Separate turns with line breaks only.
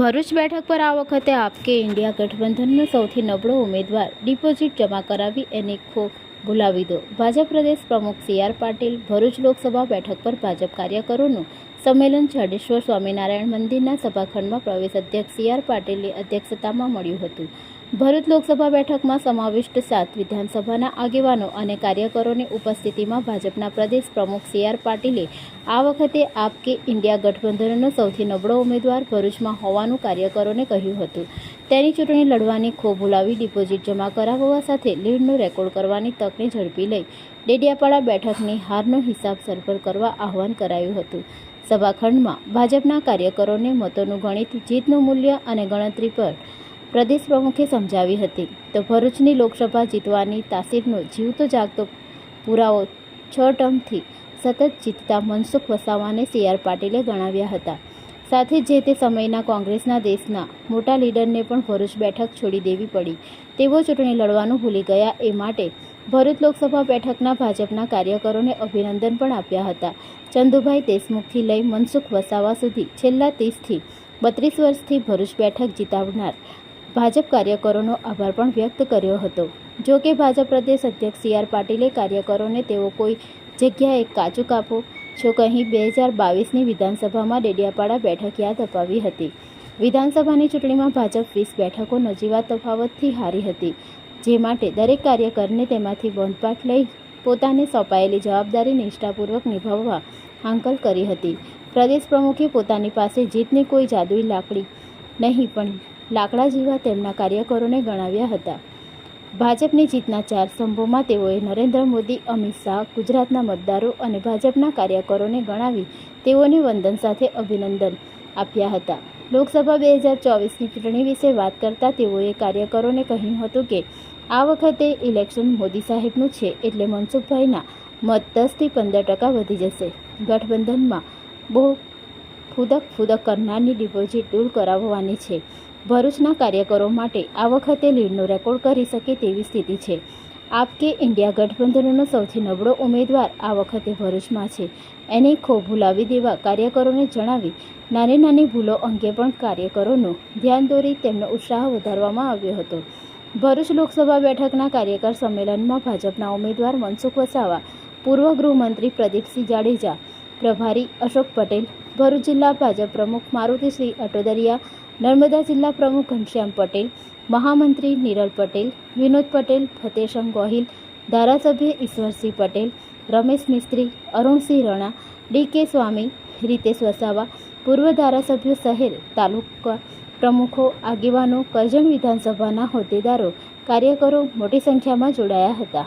ભરૂચ બેઠક પર આ વખતે આપકે ઇન્ડિયા ગઠબંધનનો સૌથી નબળો ઉમેદવાર ડિપોઝિટ જમા કરાવી એને ખો ભૂલાવી દો. ભાજપ પ્રદેશ પ્રમુખ સી આર પાટીલ ભરૂચ લોકસભા બેઠક પર ભાજપ કાર્યકરોનું સંમેલન જાડેશ્વર સ્વામિનારાયણ મંદિરના સભાખંડમાં પ્રવેશ અધ્યક્ષ સી આર પાટીલની અધ્યક્ષતામાં મળ્યું હતું. ભરૂચ લોકસભા બેઠકમાં સમાવિષ્ટ સાત વિધાનસભાના આગેવાનો અને કાર્યકરોની ઉપસ્થિતિમાં ભાજપના પ્રદેશ પ્રમુખ સી આર પાટીલે આ વખતે આપ કે ઇન્ડિયા ગઠબંધનનો સૌથી નબળો ઉમેદવાર ભરૂચમાં હોવાનું કાર્યકરોને કહ્યું હતું. તેની ચૂંટણી લડવાની ખો ભૂલાવી, ડિપોઝિટ જમા કરાવવા સાથે લીડનો રેકોર્ડ કરવાની તકને ઝડપી લઈ ડેડિયાપાડા બેઠકની હારનો હિસાબ સરભર કરવા આહવાન કરાયું હતું. સભાખંડમાં ભાજપના કાર્યકરોને મતોનું ગણિત, જીતનું મૂલ્ય અને ગણતરી પર પ્રદેશ પ્રમુખે સમજાવી હતી. તો ભરૂચની લોકસભા જીતવાની તાસીરનો જીવતો જાગતો પુરાવો છ ટર્મથી સતત જીતતા મનસુખ વસાવાને સી. આર. પાટીલે ગણાવ્યા હતા. સાથે જ તે સમયના કોંગ્રેસના દેશના મોટા લીડરને પણ ભરૂચ બેઠક છોડી દેવી પડી. તેઓ ચૂંટણી લડવાનું ભૂલી ગયા એ માટે ભરૂચ લોકસભા બેઠકના ભાજપના કાર્યકરોને અભિનંદન પણ આપ્યા હતા. ચંદુભાઈ દેશમુખથી લઈ મનસુખ વસાવા સુધી છેલ્લા ત્રીસથી બત્રીસ વર્ષથી ભરૂચ બેઠક જીતાવનાર ભાજપ કાર્યકરોનો આભાર પણ વ્યક્ત કર્યો હતો. જો કે ભાજપ પ્રદેશ અધ્યક્ષ સી આર પાટીલે કાર્યકરોને તેઓ કોઈ જગ્યાએ કાચું કાપો છો કહી બે હજાર બાવીસની વિધાનસભામાં ડેડિયાપાડા બેઠક યાદ અપાવી હતી. વિધાનસભાની ચૂંટણીમાં ભાજપ વીસ બેઠકો નજીવા તફાવતથી હારી હતી, જે માટે દરેક કાર્યકરને તેમાંથી બોંધપાઠ લઈ પોતાને સોંપાયેલી જવાબદારી નિષ્ઠાપૂર્વક નિભાવવા હાંકલ કરી હતી. પ્રદેશ પ્રમુખે પોતાની પાસે જીતની કોઈ જાદુઈ લાકડી નહીં, પણ લાકડા જેવા તેમના કાર્યકરોને ગણાવ્યા હતા. ભાજપની જીતના ચાર સ્તંભોમાં તેઓએ નરેન્દ્ર મોદી, અમિત શાહ, ગુજરાતના મતદારો અને ભાજપના કાર્યકરોને ગણાવી તેઓને વંદન સાથે અભિનંદન આપ્યા હતા. લોકસભા બે હજાર ચોવીસની ચૂંટણી વિશે વાત કરતા તેઓએ કાર્યકરોને કહ્યું હતું કે, આ વખતે ઇલેક્શન મોદી સાહેબનું છે એટલે મનસુખભાઈના મત દસથી પંદર ટકા વધી જશે. ગઠબંધનમાં બહુ ફૂદક ફૂદક કરનારની ડિપોઝિટ દૂર કરાવવાની છે. ભરૂચના કાર્યકરો માટે આ વખતે લીડનો રેકોર્ડ કરી શકે તેવી સ્થિતિ છે. આપ કે ઇન્ડિયા ગઠબંધનનો સૌથી નબળો ઉમેદવાર આ વખતે ભરૂચમાં છે. એને ખો ભૂલાવી દેવા કાર્યકરોને જણાવી નાની નાની ભૂલો અંગે પણ કાર્યકરોનું ધ્યાન દોરી તેમનો ઉત્સાહ વધારવામાં આવ્યો હતો. ભરૂચ લોકસભા બેઠકના કાર્યકર સંમેલનમાં ભાજપના ઉમેદવાર મનસુખ વસાવા, પૂર્વ ગૃહમંત્રી પ્રદીપસિંહ જાડેજા, પ્રભારી અશોક પટેલ, ભરૂચ જિલ્લા ભાજપ પ્રમુખ મારુતિસિંહ અટોદરિયા નર્મદા જિલ્લા પ્રમુખ ઘનશ્યામ પટેલ, મહામંત્રી નિરલ પટેલ, વિનોદ પટેલ ફતેશમ ગોહિલ, ધારાસભ્ય ઈશ્વરસિંહ પટેલ, રમેશ મિસ્ત્રી, અરુણસિંહ રણા, ડી કે સ્વામી, રીતેશ વસાવા, પૂર્વ ધારાસભ્યો શહેર તાલુકા પ્રમુખો, આગેવાનો, કરજણ વિધાનસભાના હોદ્દેદારો, કાર્યકરો મોટી સંખ્યામાં જોડાયા હતા.